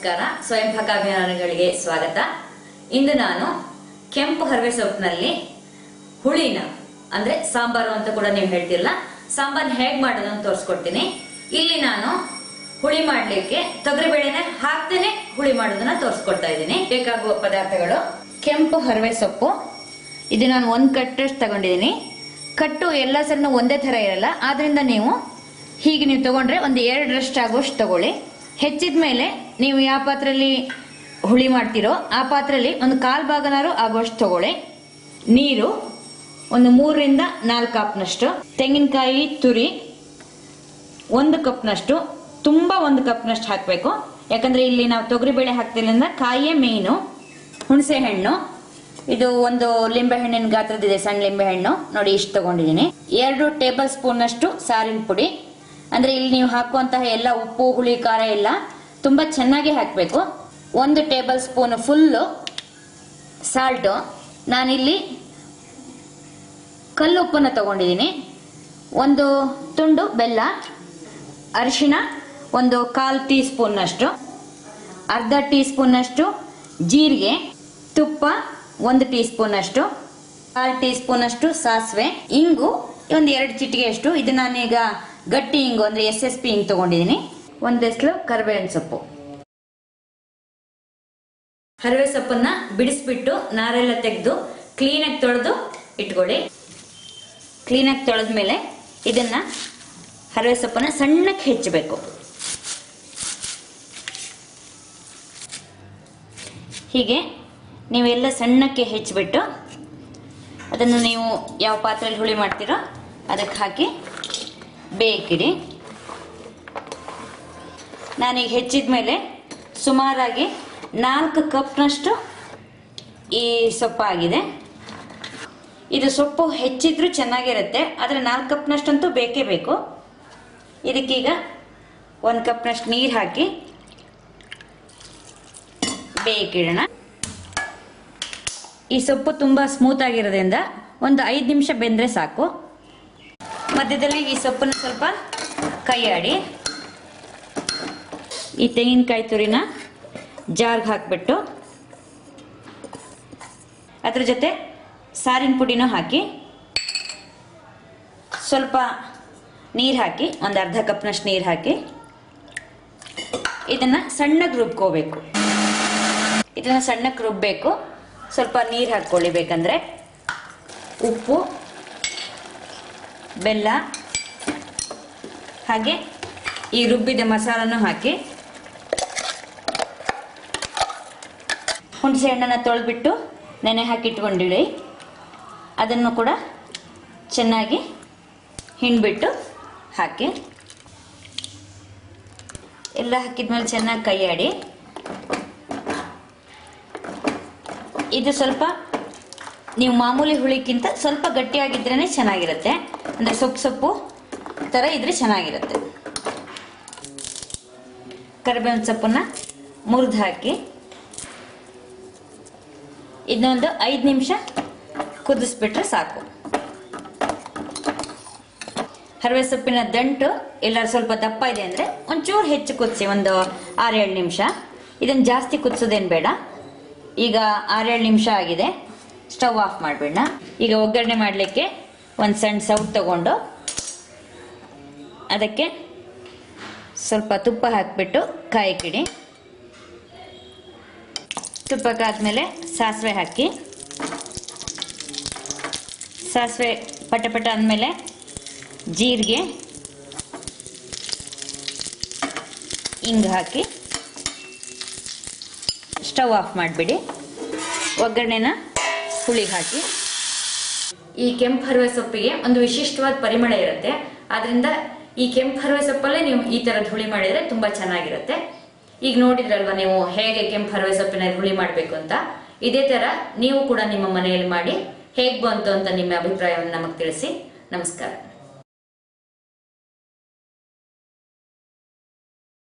ನಮಸ್ಕಾರ. ಸ್ವಯಂ ಪಾಕಾಭಿಯಾನಗಳಿಗೆ ಸ್ವಾಗತ. ಇಂದು ನಾನು ಕೆಂಪು ಹರವೆ ಸೊಪ್ಪಿನಲ್ಲಿ ಹುಳಿನ, ಅಂದ್ರೆ ಸಾಂಬಾರು ಅಂತ ಕೂಡ ನೀವು ಹೇಳ್ತಿಲ್ಲ ಸಾಂಬಾರ್ ಹೇಗ್ ಮಾಡೋದು ಅಂತ ತೋರಿಸ್ಕೊಡ್ತೀನಿ. ಇಲ್ಲಿ ನಾನು ಹುಳಿ ಮಾಡ್ಲಿಕ್ಕೆ ತೊಗರಿಬೇಳೆನೆ ಹಾಕ್ತೇನೆ, ಹುಳಿ ಮಾಡೋದನ್ನ ತೋರಿಸ್ಕೊಡ್ತಾ ಇದ್ದೀನಿ. ಬೇಕಾಗುವ ಪದಾರ್ಥಗಳು. ಕೆಂಪು ಹರವೆ ಸೊಪ್ಪು ಇದು ನಾನು ಒಂದ್ ಕಟ್ಟಷ್ಟು ತಗೊಂಡಿದ್ದೀನಿ. ಕಟ್ಟು ಎಲ್ಲ ಸರಿನೂ ಒಂದೇ ತರ ಇರಲ್ಲ, ಆದ್ರಿಂದ ನೀವು ಹೀಗೆ ನೀವು ತಗೊಂಡ್ರೆ ಒಂದು ಎರಡರಷ್ಟು ಆಗುವಷ್ಟು ತಗೊಳ್ಳಿ. ಹೆಚ್ಚಿದ ಮೇಲೆ ನೀವು ಯಾವ ಪಾತ್ರೆಯಲ್ಲಿ ಹುಳಿ ಮಾಡ್ತೀರೋ ಆ ಪಾತ್ರೆಯಲ್ಲಿ ಒಂದು ಕಾಲು ಭಾಗನಾರು ಆಗುವಷ್ಟು ತಗೊಳ್ಳಿ. ನೀರು ಒಂದು ಮೂರರಿಂದ ನಾಲ್ಕು ಕಪ್ನಷ್ಟು. ತೆಂಗಿನಕಾಯಿ ತುರಿ ಒಂದು ಕಪ್ನಷ್ಟು. ತುಂಬ ಒಂದು ಕಪ್ನಷ್ಟು ಹಾಕಬೇಕು. ಯಾಕಂದ್ರೆ ಇಲ್ಲಿ ನಾವು ತೊಗರಿಬೇಳೆ ಹಾಕ್ತಿಲ್ಲ ಕಾಯಿಯೇ ಮೇಯ್ನು ಹುಣಸೆ ಹಣ್ಣು. ಇದು ಒಂದು ಲಿಂಬೆ ಹಣ್ಣಿನ ಗಾತ್ರದಿದೆ ಸಣ್ಣ ಲಿಂಬೆ ಹಣ್ಣು. ನೋಡಿ ಇಷ್ಟು ತಗೊಂಡಿದ್ದೀನಿ. ಎರಡು ಟೇಬಲ್ ಸ್ಪೂನ್ ಅಷ್ಟು ಸಾರಿನ ಪುಡಿ. ಅಂದ್ರೆ ಇಲ್ಲಿ ನೀವು ಹಾಕುವಂತಹ ಎಲ್ಲ ಉಪ್ಪು, ಹುಳಿ, ಖಾರ ಎಲ್ಲ ತುಂಬಾ ಚೆನ್ನಾಗಿ ಹಾಕಬೇಕು. ಒಂದು ಟೇಬಲ್ ಸ್ಪೂನ್ ಫುಲ್ಲು ಸಾಲ್ಟು. ನಾನಿಲ್ಲಿ ಕಲ್ಲುಪ್ಪನ್ನು ತಗೊಂಡಿದ್ದೀನಿ ಒಂದು ತುಂಡು ಬೆಲ್ಲ ಅರಿಶಿನ ಒಂದು ಕಾಲು ಟೀ ಸ್ಪೂನ್ನಷ್ಟು ಅರ್ಧ ಟೀ ಸ್ಪೂನ್ನಷ್ಟು ಜೀರಿಗೆ, ತುಪ್ಪ, ಒಂದು ಟೀ ಸ್ಪೂನಷ್ಟು ಕಾಲು ಟೀ ಸ್ಪೂನಷ್ಟು ಸಾಸಿವೆ, ಇಂಗು ಒಂದು ಎರಡು ಚಿಟಿಗೆಯಷ್ಟು. ಇದು ನಾನೀಗ ಗಟ್ಟಿ ಇಂಗು, ಅಂದರೆ ಎಸ್ ಎಸ್ ಪಿ ಇಂಗು ತಗೊಂಡಿದ್ದೀನಿ ಒಂದೆಸ್ಲು ಕರಿಬೇವಿನ ಸೊಪ್ಪು. ಹರಿವೆ ಸೊಪ್ಪನ್ನ ಬಿಡಿಸ್ಬಿಟ್ಟು ನಾರೆಲ್ಲ ತೆಗೆದು ಕ್ಲೀನಾಗಿ ತೊಳೆದು ಇಟ್ಕೊಳ್ಳಿ. ಕ್ಲೀನಾಗಿ ತೊಳೆದ್ಮೇಲೆ ಇದನ್ನ ಹರಿವೆ ಸೊಪ್ಪನ್ನ ಸಣ್ಣಕ್ಕೆ ಹೆಚ್ಚಬೇಕು. ಹೀಗೆ ನೀವೆಲ್ಲ ಸಣ್ಣಕ್ಕೆ ಹೆಚ್ಚಿಬಿಟ್ಟು ಅದನ್ನು ನೀವು ಯಾವ ಪಾತ್ರೆಯಲ್ಲಿ ಹುಳಿ ಮಾಡ್ತೀರೋ ಅದಕ್ಕೆ ಹಾಕಿ ಬೇಯಿಕಿಡಿ ನಾನೀಗ ಹೆಚ್ಚಿದ ಮೇಲೆ ಸುಮಾರಾಗಿ ನಾಲ್ಕು ಕಪ್ನಷ್ಟು ಈ ಸೊಪ್ಪಾಗಿದೆ. ಇದು ಸೊಪ್ಪು ಹೆಚ್ಚಿದ್ರೂ ಚೆನ್ನಾಗಿರುತ್ತೆ, ಆದರೆ ನಾಲ್ಕು ಕಪ್ನಷ್ಟಂತೂ ಬೇಕೇ ಬೇಕು. ಇದಕ್ಕೀಗ ಒಂದು ಕಪ್ನಷ್ಟು ನೀರು ಹಾಕಿ ಬೇಕಿಡೋಣ. ಈ ಸೊಪ್ಪು ತುಂಬ ಸ್ಮೂತ್ ಆಗಿರೋದ್ರಿಂದ ಒಂದು ಐದು ನಿಮಿಷ ಬೆಂದರೆ ಸಾಕು. ಮಧ್ಯದಲ್ಲಿ ಈ ಸೊಪ್ಪನ್ನು ಸ್ವಲ್ಪ ಕೈಯಾಡಿ. ಈ ತೆಂಗಿನಕಾಯಿ ತುರಿನ ಜಾರ್ಗೆ ಹಾಕಿಬಿಟ್ಟು ಅದ್ರ ಜೊತೆ ಸಾರಿನ ಪುಡಿನೂ ಹಾಕಿ ಸ್ವಲ್ಪ ನೀರು ಹಾಕಿ, ಒಂದು ಅರ್ಧ ಕಪ್ನಷ್ಟು ನೀರು ಹಾಕಿ ಇದನ್ನು ಸಣ್ಣಗೆ ರುಬ್ಕೋಬೇಕು. ಇದನ್ನು ಸಣ್ಣಕ್ಕೆ ರುಬ್ಬಬೇಕು ಸ್ವಲ್ಪ ನೀರು ಹಾಕ್ಕೊಳ್ಳಿ ಬೇಕಂದರೆ ಉಪ್ಪು, ಬೆಲ್ಲ ಹಾಗೆ ಈ ರುಬ್ಬಿದ ಮಸಾಲನೂ ಹಾಕಿ ಹುಣಸೆ ಹಣ್ಣನ್ನು ತೊಳೆದ್ಬಿಟ್ಟು ನೆನೆ ಹಾಕಿಟ್ಕೊಂಡಿಡಿ. ಅದನ್ನು ಕೂಡ ಚೆನ್ನಾಗಿ ಹಿಂಡ್ಬಿಟ್ಟು ಹಾಕಿ. ಎಲ್ಲ ಹಾಕಿದ್ಮೇಲೆ ಚೆನ್ನಾಗಿ ಕೈಯಾಡಿ. ಇದು ಸ್ವಲ್ಪ ನೀವು ಮಾಮೂಲಿ ಹುಳಿಕ್ಕಿಂತ ಸ್ವಲ್ಪ ಗಟ್ಟಿಯಾಗಿದ್ರೇ ಚೆನ್ನಾಗಿರುತ್ತೆ. ಅಂದರೆ ಸೊಪ್ಪು ಸೊಪ್ಪು ಥರ ಇದ್ರೆ ಚೆನ್ನಾಗಿರುತ್ತೆ. ಕರಿಬೇವಿನ ಸೊಪ್ಪನ್ನು ಮುರಿದು ಹಾಕಿ. ಇದನ್ನೊಂದು ಐದು ನಿಮಿಷ ಕುದಿಸ್ಬಿಟ್ರೆ ಸಾಕು. ಹರವೆ ಸೊಪ್ಪಿನ ದಂಟು ಎಲ್ಲರೂ ಸ್ವಲ್ಪ ದಪ್ಪ ಇದೆ ಅಂದರೆ ಒಂಚೂರು ಹೆಚ್ಚು ಕುದಿಸಿ, ಒಂದು ಆರೇಳು ನಿಮಿಷ. ಇದನ್ನು ಜಾಸ್ತಿ ಕುದಿಸೋದೇನು ಬೇಡ. ಈಗ ಆರೇಳು ನಿಮಿಷ ಆಗಿದೆ. ಸ್ಟವ್ ಆಫ್ ಮಾಡಿಬಿಡೋಣ. ಈಗ ಒಗ್ಗರಣೆ ಮಾಡಲಿಕ್ಕೆ ಒಂದು ಸಣ್ಣ ಸೌಟ್ ತಗೊಂಡು ಅದಕ್ಕೆ ಸ್ವಲ್ಪ ತುಪ್ಪ ಹಾಕಿಬಿಟ್ಟು ತುಪ್ಪಕ್ಕಾದ್ಮೇಲೆ ಸಾಸಿವೆ ಹಾಕಿ. ಸಾಸಿವೆ ಪಟ ಪಟ ಅಂದಮೇಲೆ ಜೀರಿಗೆ. ಹಿಂಗೆ ಹಾಕಿ. ಸ್ಟವ್ ಆಫ್ ಮಾಡಿಬಿಡಿ. ಒಗ್ಗರಣೆನ ಹುಳಿಗೆ ಹಾಕಿ. ಈ ಕೆಂಪು ಹರವೆ ಸೊಪ್ಪಿಗೆ ಒಂದು ವಿಶಿಷ್ಟವಾದ ಪರಿಮಳ ಇರುತ್ತೆ. ಆದ್ರಿಂದ ಈ ಕೆಂಪು ಹರವೆ ಸೊಪ್ಪಲ್ಲೇ ನೀವು ಈ ಥರದ ಹುಳಿ ಮಾಡಿದರೆ ತುಂಬ ಚೆನ್ನಾಗಿರುತ್ತೆ. ಈಗ ನೋಡಿದ್ರಲ್ವಾ ನೀವು ಹೇಗೆ ಕೆಂಪು ಹರವೆ ಸೊಪ್ಪಿನ ಹುಳಿ ಮಾಡಬೇಕು ಅಂತ? ಇದೇ ತರ ನೀವು ಕೂಡ ನಿಮ್ಮ ಮನೆಯಲ್ಲಿ ಮಾಡಿ ಹೇಗ್ ಬಂತು ಅಂತ ನಿಮ್ಮ ಅಭಿಪ್ರಾಯವನ್ನು ನಮಗೆ ತಿಳಿಸಿ. ನಮಸ್ಕಾರ.